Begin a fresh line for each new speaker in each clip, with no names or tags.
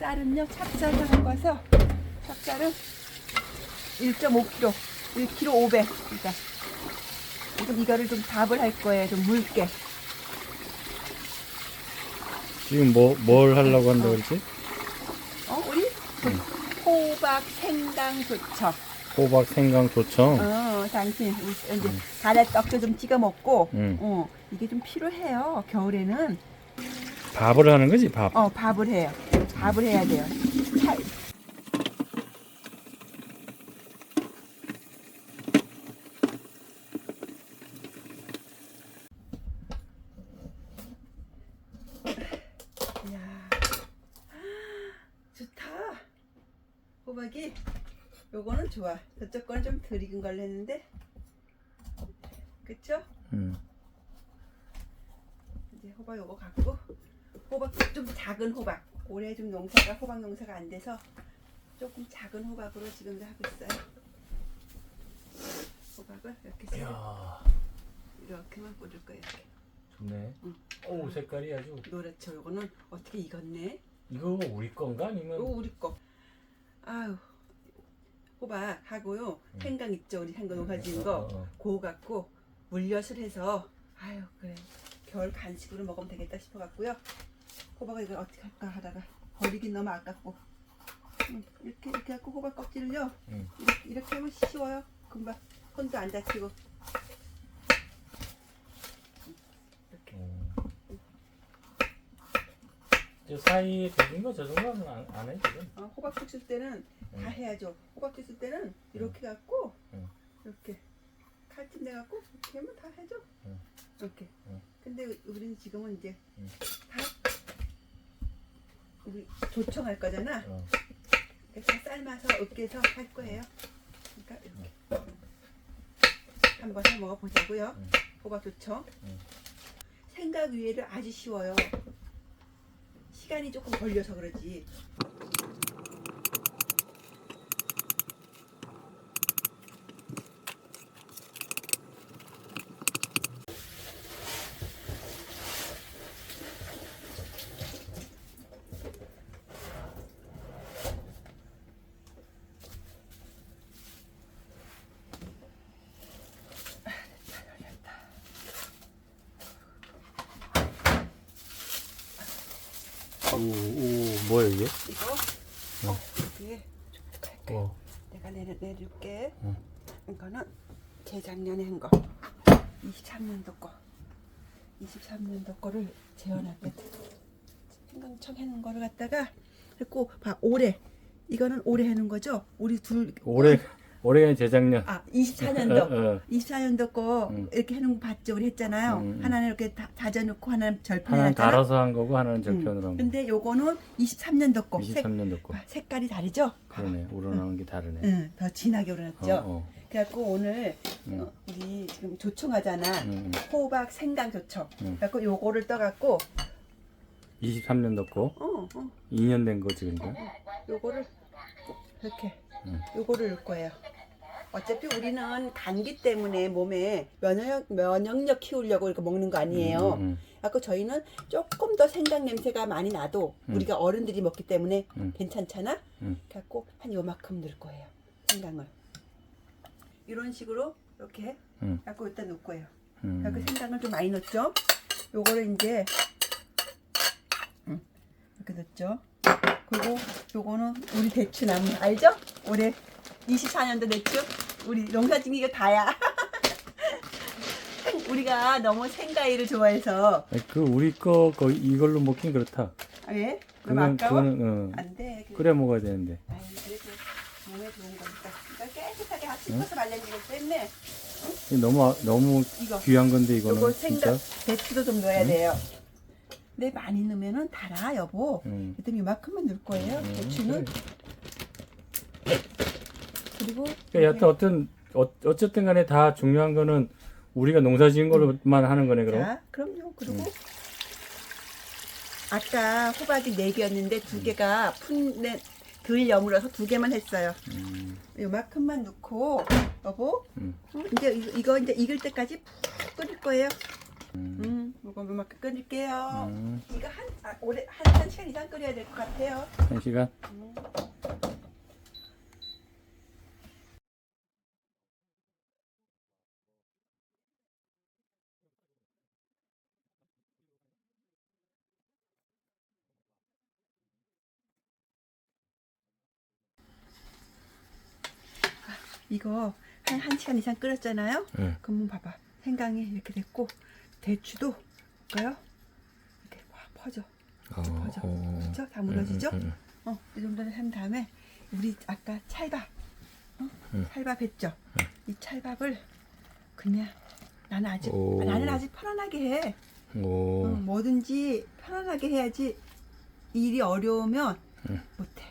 쌀은요 찹쌀 사는 거서 찹쌀은 1.5kg, 1kg 500. 그러니까 지금 이거를 좀 밥을 할 거예요. 좀 묽게.
지금 뭐 뭘 하려고 한다 그랬지?
어, 우리 호박 생강 조청.
호박 생강 조청.
어, 당신 우리 이제 가래떡도 좀 찍어 먹고.
음.
어, 이게 좀 필요해요. 겨울에는
밥을 하는 거지 밥.
어 밥을 해요. 밥을 해야 돼요. 차- 이야, 좋다. 호박이 요거는 좋아. 저쪽 거는 좀 덜 익은 걸로 했는데, 그쵸?
음.
이제 호박 요거 갖고 호박 좀 작은 호박 올해 좀 농사가 호박 농사가 안 돼서 조금 작은 호박으로 지금 하고 있어요. 호박을 이렇게
이야
이렇게만 꽂을 거예요. 이렇게.
좋네.
응.
오 색깔이 아주.
노랗죠. 요거는 어떻게 익었네?
이거 우리 건가
요거
아니면?
우리 거. 아유 호박 하고요
음.
생강 있죠 우리 생강 농사 지은
어,
거
어, 어.
그거 갖고 물엿을 해서 아유 그래 겨울 간식으로 먹으면 되겠다 싶어 갖고요 호박을 이걸 어떻게 할까 하다가 버리긴 너무 아깝고 음, 이렇게 이렇게 갖고 호박 껍질을요
음.
이렇게, 이렇게 하면 쉬워요 금방 손도 안 다치고 이렇게
음. 저 사이에 데진 거저 정도는 안, 안 해, 지금.
어, 호박죽 쓸 때는 다
음.
해야죠 호박죽 쓸 때는 이렇게 갖고
음.
이렇게 칼집 내 갖고 이렇게 하면 다 해줘
음.
이렇게
음.
근데 우리는 지금은 이제
음.
다 우리 조청할 거잖아
어.
그래서 삶아서 으깨서 할 거예요. 그러니까 이렇게 한번 해 먹어 보자고요.
음.
호박 좋죠?
음.
생각 위에를 아주 쉬워요. 시간이 조금 걸려서 그러지.
오, 오, 뭐야 이게?
이거 어, 여기에 좀 갈게.
어.
내가 내려 내릴게.
응.
이거는 재작년에 한 거. 23년도 거. 23년도 거를 재워놨거든. 생강청 해놓은 거를 갖다가 그리고 봐 올해 이거는 올해 해놓은 거죠. 우리 둘
올해 올해가 재작년.
아 24년도
어, 어.
24년도 거
응.
이렇게 해놓은 거 봤죠 우리 했잖아요.
응, 응.
하나는 이렇게 다, 다져놓고 하나는 절편에
하나는
놨잖아.
달아서 한 거고 하나는
응.
절편으로 한 거.
근데 요거는 23년도 거. 색,
23년도 거.
봐, 색깔이 다르죠?
그러네. 우러나오는 게 다르네.
응, 더 진하게
어,
우러났죠.
어.
그래갖고 오늘
응.
어, 우리 지금 조청하잖아.
응, 응.
호박 생강 조청.
응.
그래갖고 요거를 떠갖고
23년도 거.
어, 어,
2년 된 거지 그러니까.
요거를 이렇게
응.
요거를 넣을 거예요. 어차피 우리는 감기 때문에 몸에 면역 면역력 키우려고 이렇게 먹는 거 아니에요.
응, 응,
아까 저희는 조금 더 생강 냄새가 많이 나도
음.
우리가 어른들이 먹기 때문에
음.
괜찮잖아.
음.
갖고 한 요만큼 넣을 거예요. 생강을 이런 식으로 이렇게
음.
갖고 일단 넣을 거예요.
응.
갖고 생강을 좀 많이 넣었죠. 요거를 이제 음, 이렇게 넣었죠. 그리고 요거는 우리 대추나무 알죠? 올해 24년도 대추 우리 농사짓기 이거 다야. 우리가 너무 생과일을 좋아해서
아니, 그 우리 거 거의 이걸로 먹긴 그렇다.
아, 왜? 너무
그건
아까워?
그거는 어,
안 돼. 그-
끓여 먹어야 되는데.
아이, 그래도 몸에 좋은 거니까. 이거 깨끗하게 씻어서 말린 거기 때문에
이거 너무 아- 너무
이거
귀한 건데
요거
이거는
생강
진짜.
배추도 좀 넣어야 돼요. 근데 많이 넣으면은 달아 여보.
응.
그랬더니 이만큼만 넣을 거예요.
음,
배추는. 그리고
그러니까 여튼 어떤 어, 어쨌든 간에 다 중요한 거는 우리가 농사 지은 걸로만 하는 거네 그럼.
자, 그럼요. 그리고
음.
아까 호박이 네 개였는데 두 개가 푼 내 덜 여물어서 두 개만 했어요.
음,
요만큼만 넣고 여보
음,
어, 이제 이거, 이거 이제 익을 때까지 푹 끓일 거예요.
음.
음, 이거 이만큼 끓일게요.
음,
이거 한 아, 오래 한, 한 시간 이상 끓여야 될 것 같아요.
한 시간.
음. 이거 한 1시간 이상 끓였잖아요.
응.
그러면 봐봐. 생강이 이렇게 됐고 대추도 볼까요? 이렇게 확 퍼져.
어,
퍼져.
어.
그렇죠? 다 무너지죠?
응, 응,
어, 이 정도를 한 다음에 우리 아까 찰밥, 어?
응.
찰밥 했죠? 이 찰밥을 그냥 나는 아직
오.
나는 아직 편안하게 해.
응. 오,
어, 뭐든지 편안하게 해야지 일이 어려우면
응.
못해.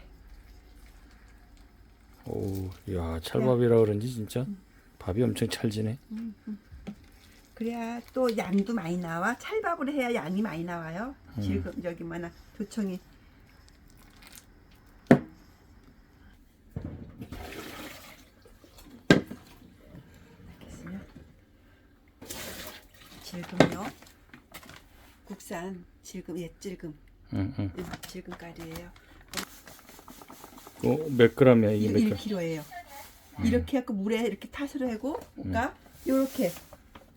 오, 야 찰밥이라 그런지 진짜 밥이 엄청 찰지네.
그래야 또 양도 많이 나와. 찰밥을 해야 양이 많이 나와요.
음.
지금 여기만한 도청이. 알겠어요. 질금요. 국산 질금 옛 질금.
응, 응.
음, 질금깔이에요.
어, 몇 그램이야 이게 몇
1,
그램?
1kg예요. 이렇게 해갖고 물에 이렇게 타스로 하고, 그러니까 요렇게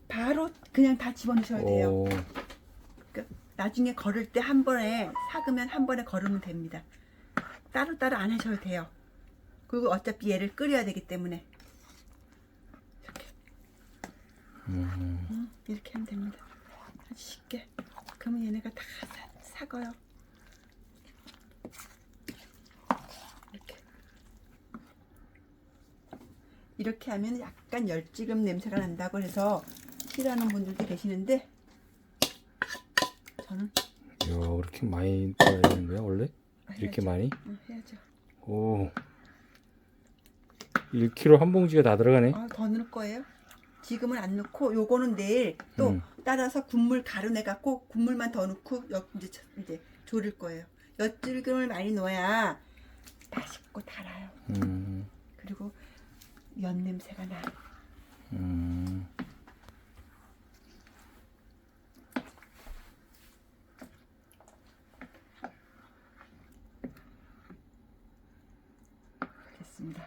바로 그냥 다 집어넣으셔야 돼요.
오,
그 나중에 걸을 때 한 번에 삭으면 한 번에 걸으면 됩니다. 따로따로 안 하셔도 돼요. 그리고 어차피 얘를 끓여야 되기 때문에 이렇게
음,
응, 이렇게 하면 됩니다. 아주 쉽게. 그러면 얘네가 다 사- 삭어요. 이렇게 이렇게 하면 약간 열지금 냄새가 난다고 해서 싫어하는 분들도 계시는데 저는
야 그렇게 많이 떠야 되는 거야 원래? 이렇게
해야죠.
많이?
응, 해야죠.
오, 1kg 한 봉지가 다 들어가네.
아, 더 넣을 거예요. 지금은 안 넣고 요거는 내일 또
음.
따라서 국물 가루 내 갖고 국물만 더 넣고 여, 이제 저- 이제 졸일 거예요. 엿질금을 많이 넣어야 맛있고 달아요.
음,
그리고 연 냄새가 나.
음,
됐습니다.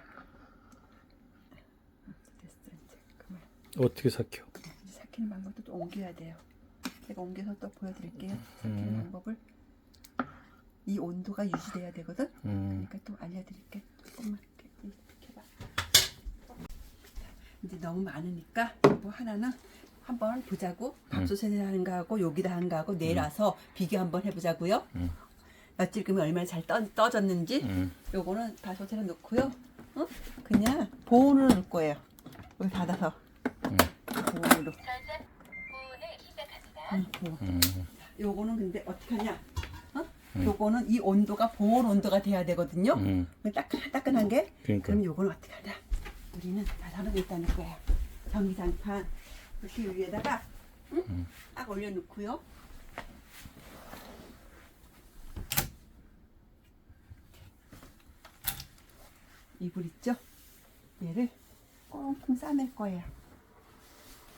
됐어 이제 그만.
어떻게 삭혀?
이제 삭히는 방법도 또 옮겨야 돼요. 제가 옮겨서 또 보여드릴게요. 삭히는
음.
방법을. 이 온도가 유지돼야 되거든.
음,
그러니까 또 알려드릴게. 조금만 이렇게 이렇게 봐. 이제 너무 많으니까 뭐 하나는 한번 보자고 밥솥에 하는가 하고 여기다 하는가 하고 내일 와서 비교 한번 해보자고요.
음.
엿질금이 얼마나 잘 떠, 떠졌는지
음,
요거는 밥솥에 넣고요. 어? 그냥 보온으로 넣을 거예요. 여기 닫아서
음.
보온으로. 응, 보온.
음,
요거는 근데 어떻게 하냐? 어? 요거는 이 온도가 보온 온도가 돼야 되거든요.
음,
따끈따끈한 게
그러니까.
그럼 요건 어떻게 하냐 우리는 나사로 있다는 거야 전기장판 이렇게 위에다가 응?
음.
딱 올려놓고요 이불 있죠 얘를 꽁꽁 싸낼 거예요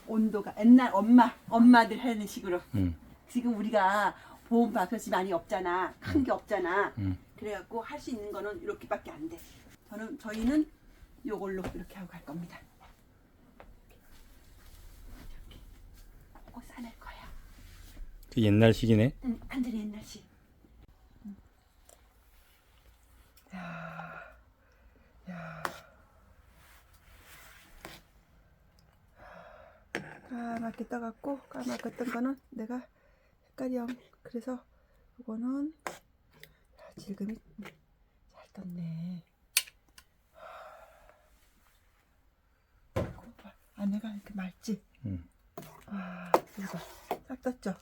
온도가 옛날 엄마 엄마들 하는 식으로
음,
지금 우리가 보온 밥솥이 많이 없잖아. 큰 게 없잖아.
음.
그래갖고 할 수 있는 거는 이렇게밖에 안 돼. 저는 저희는 요걸로 이렇게 하고 갈 겁니다. 이렇게 싸낼 거야.
그 옛날식이네.
응, 안들이 옛날식. 응. 야, 야. 까맣게 떠갖고 까맣게 뜬 거는 내가 색깔이 영 그래서 이거는 야, 질금이 잘 떴네. 이거 봐. 안에가 이렇게 맑지?
음,
아, 이거 싹 떴죠?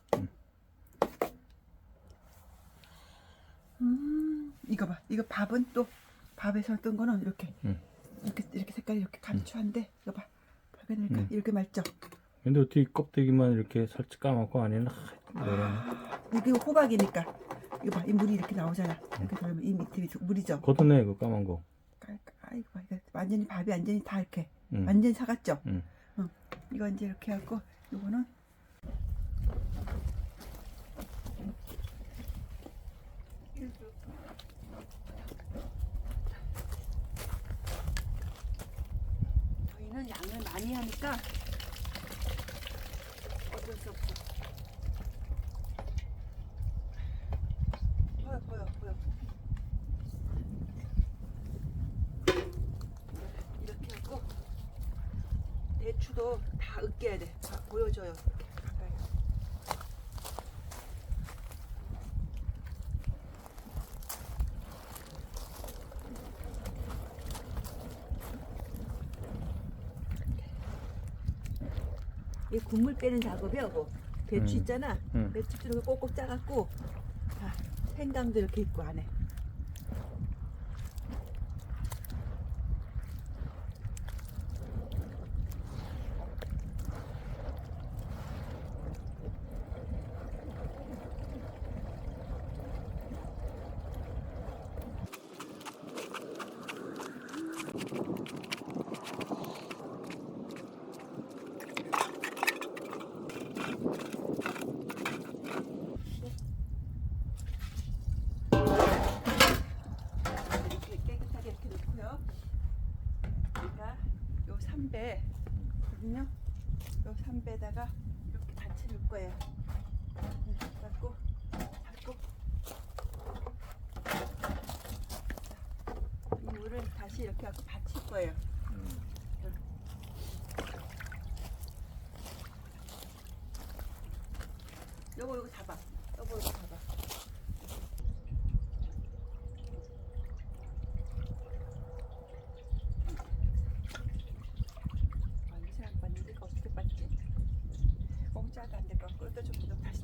음, 이거 봐. 이거 밥은 또 밥에서 뜬 거는 이렇게
음.
이렇게 이렇게 색깔이 이렇게 감초한데 이거 봐. 발견할까?
음.
이렇게 맑죠?
근데 어떻게 껍데기만 이렇게 살짝 까맣고 안에는 하- 노랗네.
이게 호박이니까 이거 봐. 이 물이 이렇게 나오잖아. 이렇게 돌면 이 밑에 물이죠.
걷어내 그 까만 거.
깔- 아, 이거 봐. 이거 완전히 밥이 완전히 다 이렇게
음.
완전 사갔죠.
음.
어, 이건 이제 이렇게 하고 이거는 저희는 양을 많이 하니까 어쩔 수 없어. 보여 보여 보여. 대추도 다 으깨야 돼. 다 보여줘요. 이렇게 가까이. 이 국물 빼는 작업이 하고 배추
음.
있잖아.
음.
배추 이렇게 꼭꼭 짜갖고 자, 생강도 이렇게 있고 안에. 이렇게 깨끗하게 이렇게 놓고요. 우리가 요 삼배 거든요. 요 삼배에다가 이렇게 같이 넣을 거예요. 네, 잡고 잡고 이 물을 다시 이렇게 하고 받칠 거예요. 요거 요거 잡아. 요거 요거 잡아. 아, 이사안 봤는데 이거 어떻게 봤지? 공짜가 안될 것 같고 또좀 다시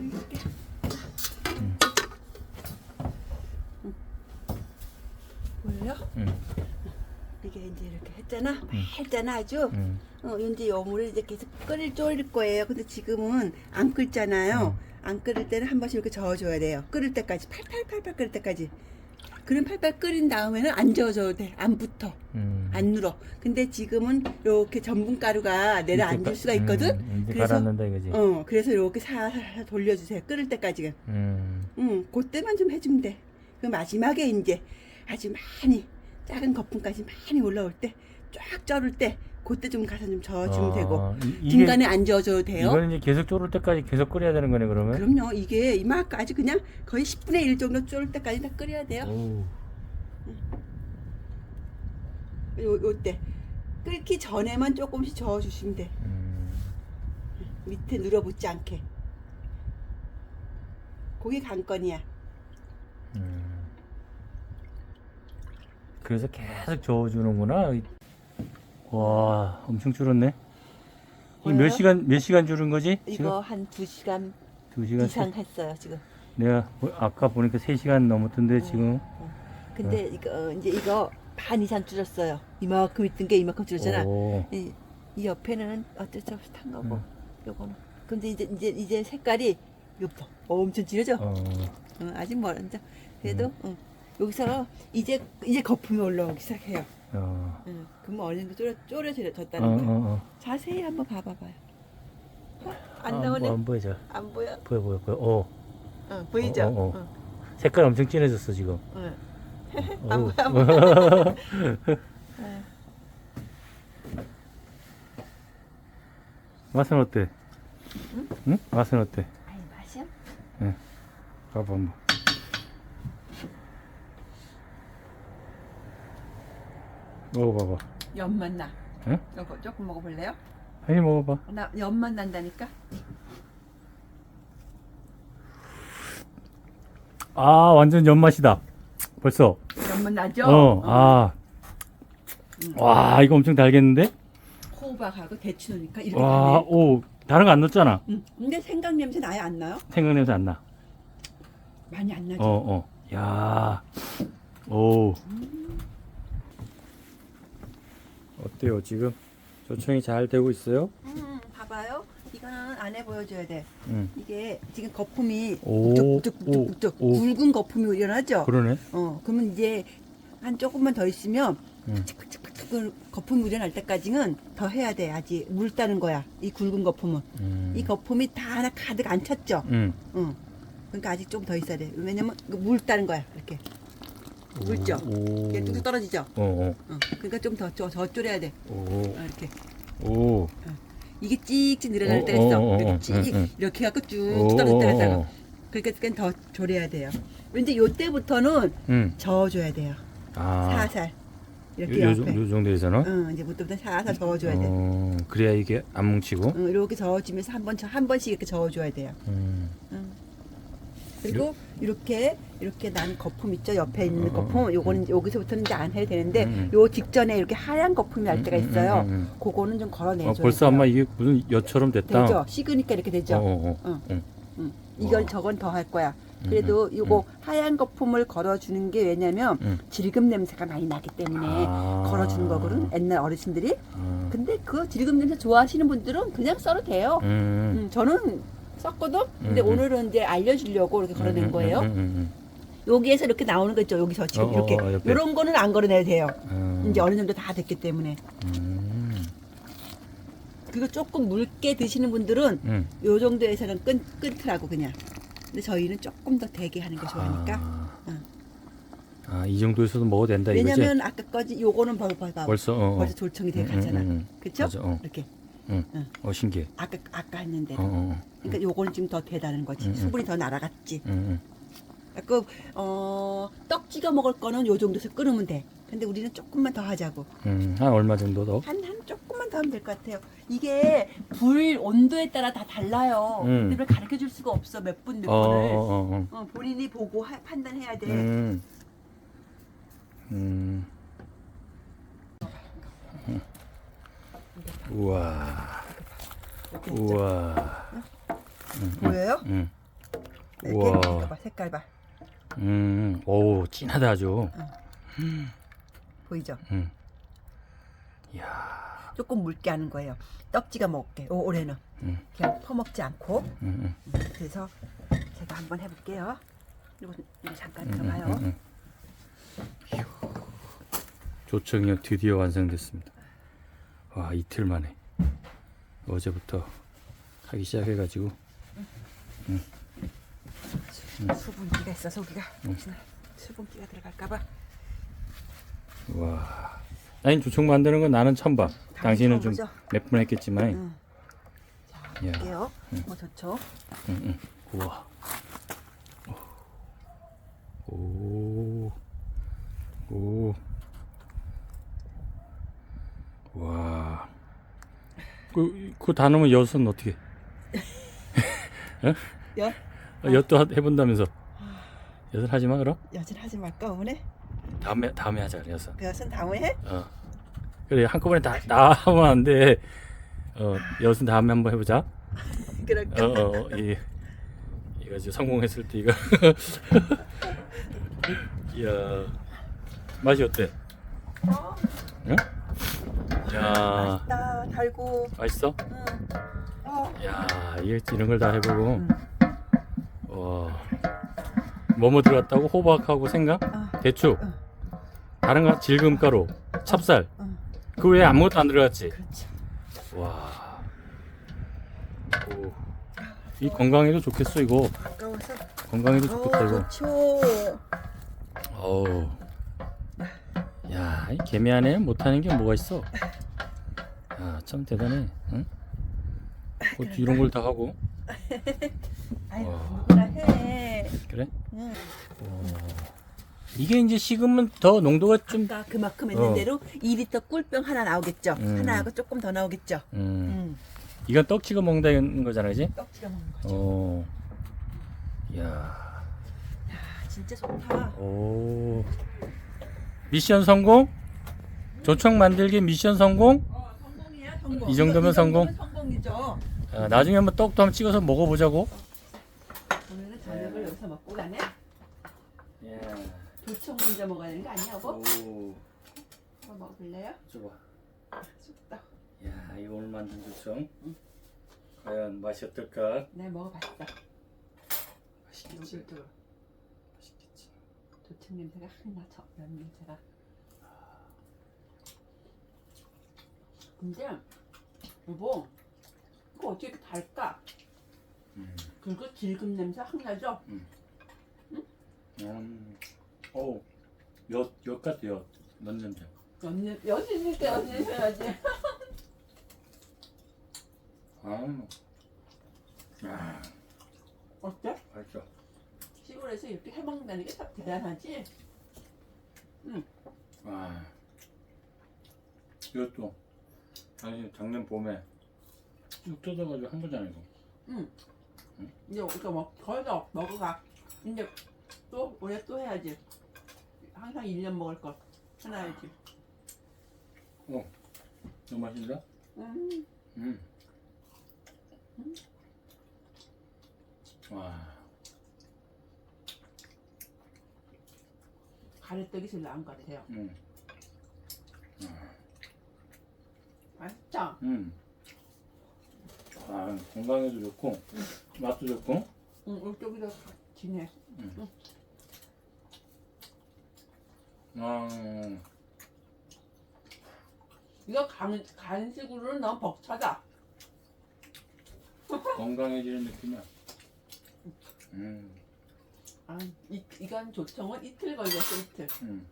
이렇게 보여요?
응.
이게 이렇게 했잖아. 했잖아 아주.
응.
어, 이제 여물을 이제 계속 끓일 졸일 거예요. 근데 지금은 안 끓잖아요. 안 끓일 때는 한 번씩 이렇게 저어줘야 돼요. 끓을 때까지 팔팔팔팔 끓을 때까지. 그럼 팔팔 끓인 다음에는 안 저어줘도 돼. 안 붙어.
응.
안 눌어. 근데 지금은 이렇게 전분가루가 내려앉을 수가 있거든.
응, 이제
그래서-
갈았는다 이거지.
어, 그래서 이렇게 살살 돌려주세요. 끓을 때까지.
응.
응, 그때만 좀 해주면 돼. 그 마지막에 이제 아주 많이 작은 거품까지 많이 올라올 때 쫙 쩔을 때 그때 좀 가서 좀 저어주면
아,
되고
이- 이게
중간에 안 저어줘도 돼요.
이거는 이제 계속 졸을 때까지 계속 끓여야 되는 거네 그러면.
그럼요. 이게 이만까지 그냥 거의 10분의 1 정도 쫄을 때까지 다 끓여야 돼요.
오.
요, 요때 끓기 전에만 조금씩 저어주시면 돼.
음.
밑에 눌어붙지 않게. 고기 관건이야.
음. 그래서 계속 저어주는구나. 와, 엄청 줄었네. 이게 몇? 시간 몇 시간 줄은 거지? 지금
이거 한 2시간
두 시간.
이상 했어요, 지금.
내가 뭐- 아까 보니까 세 시간 넘었던데 지금.
근데 이거 어, 이제 이거 반 이상 줄였어요. 이만큼 있던 게 이만큼 줄였잖아.
오.
이, 이 옆에는 어쩔 수 없이 탄 거고
음.
요거는 근데 이제 이제 이제 색깔이 요거 엄청 진하죠?
어.
어, 아직 멀었죠. 그래도 응. 여기서 이제 이제 거품이 올라오기 시작해요.
어.
응. 그러면 어느 정도 졸여
어,
졸여졌다는
어. 어.
자세히 한번 봐봐봐요. 어? 안
아,
나오네.
뭐, 안 보이죠?
안 보여?
보여 보여 보여. 어.
응, 보이죠?
어, 어, 어.
응,
색깔 엄청 진해졌어 지금.
응.
어우.
안 보여, 응.
맛은 어때? 응? 맛은 어때?
아이 맛이야?
봐봐 한번. 먹어봐봐.
연맛 나.
응?
요거 조금 먹어볼래요?
형이 먹어봐.
나 연만 난다니까.
아, 완전 연맛이다. 벌써.
연만 나죠?
어, 아. 와, 이거 엄청 달겠는데?
호박하고 대추 넣으니까 이렇게
와,
다네.
오, 다른 거 안 넣었잖아.
응. 근데 생강 냄새 나요 안 나요?
생강 냄새 안 나.
많이 안 나죠.
어, 어. 야. 오. 어때요, 지금? 조청이 잘 되고 있어요?
음, 봐봐요. 이거는 안에 보여줘야 돼.
응.
이게 지금 거품이
오,
북적북적북적
오, 오.
굵은 거품이 일어나죠.
그러네.
어, 그러면 이제 한 조금만 더 있으면
응.
그 거품이 일어날 때까지는 더 해야 돼. 아직 물 따는 거야. 이 굵은 거품은.
음.
이 거품이 다 하나 가득 안 찼죠.
응.
응. 그러니까 아직 좀 더 있어야 돼. 왜냐면 그물 따는 거야. 이렇게. 물죠.
오.
이게 뚝뚝 떨어지죠.
어, 어.
어. 그러니까 좀더더 졸여야 돼.
오.
어, 이렇게.
오.
이게 찍찍 늘어날
어,
때가 있어.
어, 어,
이렇게
어,
찍
응, 응.
이렇게 해갖고 쭉
오,
떨어질 때가.
오.
그러니까 그건 더 졸여야 돼요. 왠지 요 때부터는
응.
저어줘야 돼요.
아.
살살. 이렇게
요, 요,
옆에.
정- 요 정도에서는?
응, 이제 무때부터 살살 저어줘야 돼.
어, 그래야 이게 안 뭉치고.
응, 이렇게 저어주면서 한 번, 한 번씩 이렇게 저어줘야 돼요.
음.
응. 그리고 이렇게 이렇게 난 거품 있죠 옆에 있는
어,
거품
어,
요거는 여기서부터는 이제 안 해도 되는데
음.
요 직전에 이렇게 하얀 거품이 날 때가
음, 음,
있어요.
음, 음.
그거는 좀 걸어내줘야
어. 벌써 아마 이게 무슨 엿처럼 됐다.
되죠. 식으니까 이렇게 되죠.
어, 어, 어.
응.
응.
응. 이걸
와.
저건 더 할 거야. 그래도
음,
요거 하얀 거품을 걸어주는 게 왜냐면
음.
질금 냄새가 많이 나기 때문에
아.
걸어주는 거거든. 옛날 어르신들이.
아.
근데 그 질금 냄새 좋아하시는 분들은 그냥 써도 돼요.
음.
음, 저는 썼거든. 근데
음, 음.
오늘은 이제 알려주려고 이렇게 걸어낸
음,
거예요.
음, 음,
여기에서 이렇게 나오는 거 있죠. 여기서 지금
어,
이렇게
어, 어, 옆에.
이런 거는 안 걸어내도 돼요.
음.
이제 어느 정도 다 됐기 때문에.
음.
그리고 조금 묽게 드시는 분들은
음.
요 정도에서는 끊 끊더라고 그냥. 근데 저희는 조금 더 되게 하는 거 좋아하니까.
아.
응.
아, 이 정도에서도 먹어도 된다 이거지?
왜냐면 아까 거지 요거는 벌 벌써
벌써 어, 어.
벌써 졸청이 돼 가잖아.
음, 음, 음.
그렇죠?
맞아, 어.
이렇게.
응.
응.
어, 신기해.
아까 아까 했는데.
어, 어.
그러니까 요거는 지금 더 되다는 거지.
음, 음.
수분이 더 날아갔지.
음, 음.
그, 어, 떡 찍어 먹을 거는 요 정도에서 끓으면 돼. 근데 우리는 조금만 더 하자고.
음, 한 얼마 정도 더?
한, 한 조금만 더 하면 될 것 같아요. 이게 불 온도에 따라 다 달라요.
음.
근데 가르쳐 줄 수가 없어. 몇 분, 몇
어,
분을.
어, 어,
어, 본인이 보고 하- 판단해야 돼.
어. 음. 음. 음. 우와.
이렇게 있죠.
우와.
보여요?
음.
이렇게
우와.
봐, 색깔 봐.
음. 오, 진하다 아주.
보이죠?
음. 이야.
조금 묽게 하는 거예요. 떡지가 먹게. 오, 올해는
음.
그냥 퍼먹지 않고.
음, 음.
그래서 제가 한번 해볼게요. 이거, 이거 잠깐
음,
들어봐요.
음, 음. 휴. 조청역 드디어 완성됐습니다. 와 이틀 만에 어제부터 하기 시작해가지고
수분기가 있어, 속이가.
음.
혹시나 수분기가 들어갈까봐.
와 아니 조청 만드는 건 나는 처음 봐. 당신은 좀 몇 번 했겠지만
응. 자,
야.
볼게요. 뭐 좋죠?
응, 응. 우와 오. 오. 와. 그, 다 넣으면 엿은 어떻게?
여,
어, 엿도 하- 해본다면서. 엿을 하지 마, 그럼?
여진 하지 말까, 오늘?
다음에, 다음에 하자, 엿은.
그 여신 다음에 해?
어. 그래, 한꺼번에 다, 다 하면 안 돼. 어, 엿은 다음에 한번 해보자.
그럴까?
어, 어, 어, 이, 이거 이제 성공했을 때 이거. 이야, 맛이 어때?
어,
응? 야,
나 달고.
맛있어?
응. 어.
야, 이런 걸 다 해보고.
응.
와, 뭐뭐 들어갔다고? 호박하고 생강,
어.
대추,
응.
다른 거 질금가루, 찹쌀.
응.
그 외에 아무것도 안 들어갔지.
그렇지.
와, 오, 이 건강에도 좋겠어 이거.
아까워서.
건강에도 좋겠다
어,
이거.
좋죠.
어우. 야, 이 개미 안에 못하는 게 뭐가 있어? 야, 참 대단해. 응? 뭐 이런 걸 다 하고. 와.
누구나 해.
그래?
응.
오. 이게 이제 식으면 더 농도가 좀
아까 그만큼 했는
어.
대로 2리터 꿀병 하나 나오겠죠.
음.
하나하고 조금 더 나오겠죠.
음.
음.
이건 떡 찍어 먹는다는 거잖아, 그지?
떡 찍어 먹는 거죠.
어. 야.
아, 진짜 좋다.
오. 미션 성공? 조청 만들기 미션 성공?
성공. 이
정도면
이
성공?
성공이죠.
아, 나중에 한번 떡도 한번 찍어서 먹어보자고.
오늘은 저녁을 여기서 먹고 가네.
예.
도청 먼저 먹어야 되는 거 아니야, 여보?
오.
이거 먹을래요?
줘봐.
쑥떡.
야, 이거 오늘 만든 조청. 과연 맛이 어떨까?
네, 먹어봤어.
맛있겠지. 맛있겠지.
도청 냄새가 확 나죠. 면 냄새가. 근데 여보, 이거 어떻게 이렇게 달까?
음.
그리고 질금 냄새 확 나죠?
음. 오. 엿, 엿 같아, 엿. 엿 냄새.
연잎, 여지니까 연잎 해야지.
아. 아,
어때?
맛있어.
시골에서 이렇게 해 먹는다는 게 참 대단하지?
아. 이것도 아니 작년 봄에 쭉 뜯어가지고 한 거잖아 이거.
이제 이거 먹, 다 먹어가. 이제 또 올해 또 해야지. 항상 1년 먹을 거 하나 해야지.
너무 맛있다.
음,
음. 와.
가래떡이 제일 나은 것 같아요.
음.
맛있죠?
음. 아 건강에도 좋고 맛도 좋고.
응, 이쪽이 더 진해.
아.
이거 간, 간식으로는 너무 벅차다.
건강해지는 느낌이야. 음.
아, 이, 이건 조청은 이틀 걸렸어, 이틀.
음.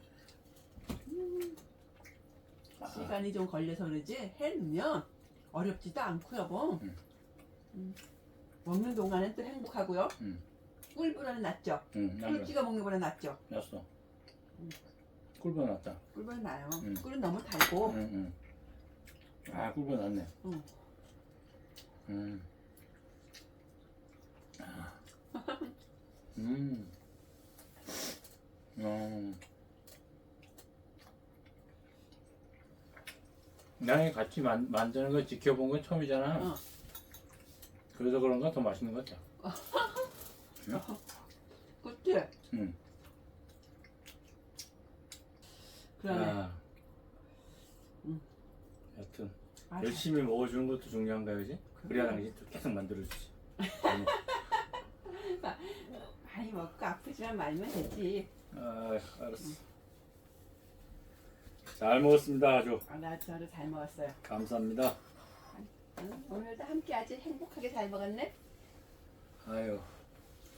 아,
시간이 좀 걸려서 그러지 해놓으면 어렵지도 않고 여보
음.
음. 먹는 동안은 또 행복하고요
음.
꿀보다는 낫죠
음.
꿀
나도
찍어 먹는 거보다 낫죠
났어. 꿀보 났다.
꿀보다 나요
음.
꿀은 너무 달고
응, 응. 아, 꿀보 났네.
응.
음. 아. 음. 어. 나랑 같이 만, 만드는 거 지켜본 건 처음이잖아.
어.
그래서 그런가 더 맛있는 것 같아.
그치?
응.
그러네
아.
음.
여튼
아,
열심히 먹어주는 것도 중요한 거야, 그지? 그래야 당신 또 계속 만들어주지. 음.
많이 먹고 아프지만 말면 되지
아, 알았어. 잘 먹었습니다, 아주.
아, 나 저를 잘 먹었어요
감사합니다.
응? 오늘도 함께 아주 행복하게 잘 먹었네
아유,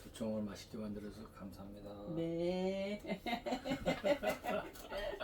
조청을 맛있게 만들어서 감사합니다.
네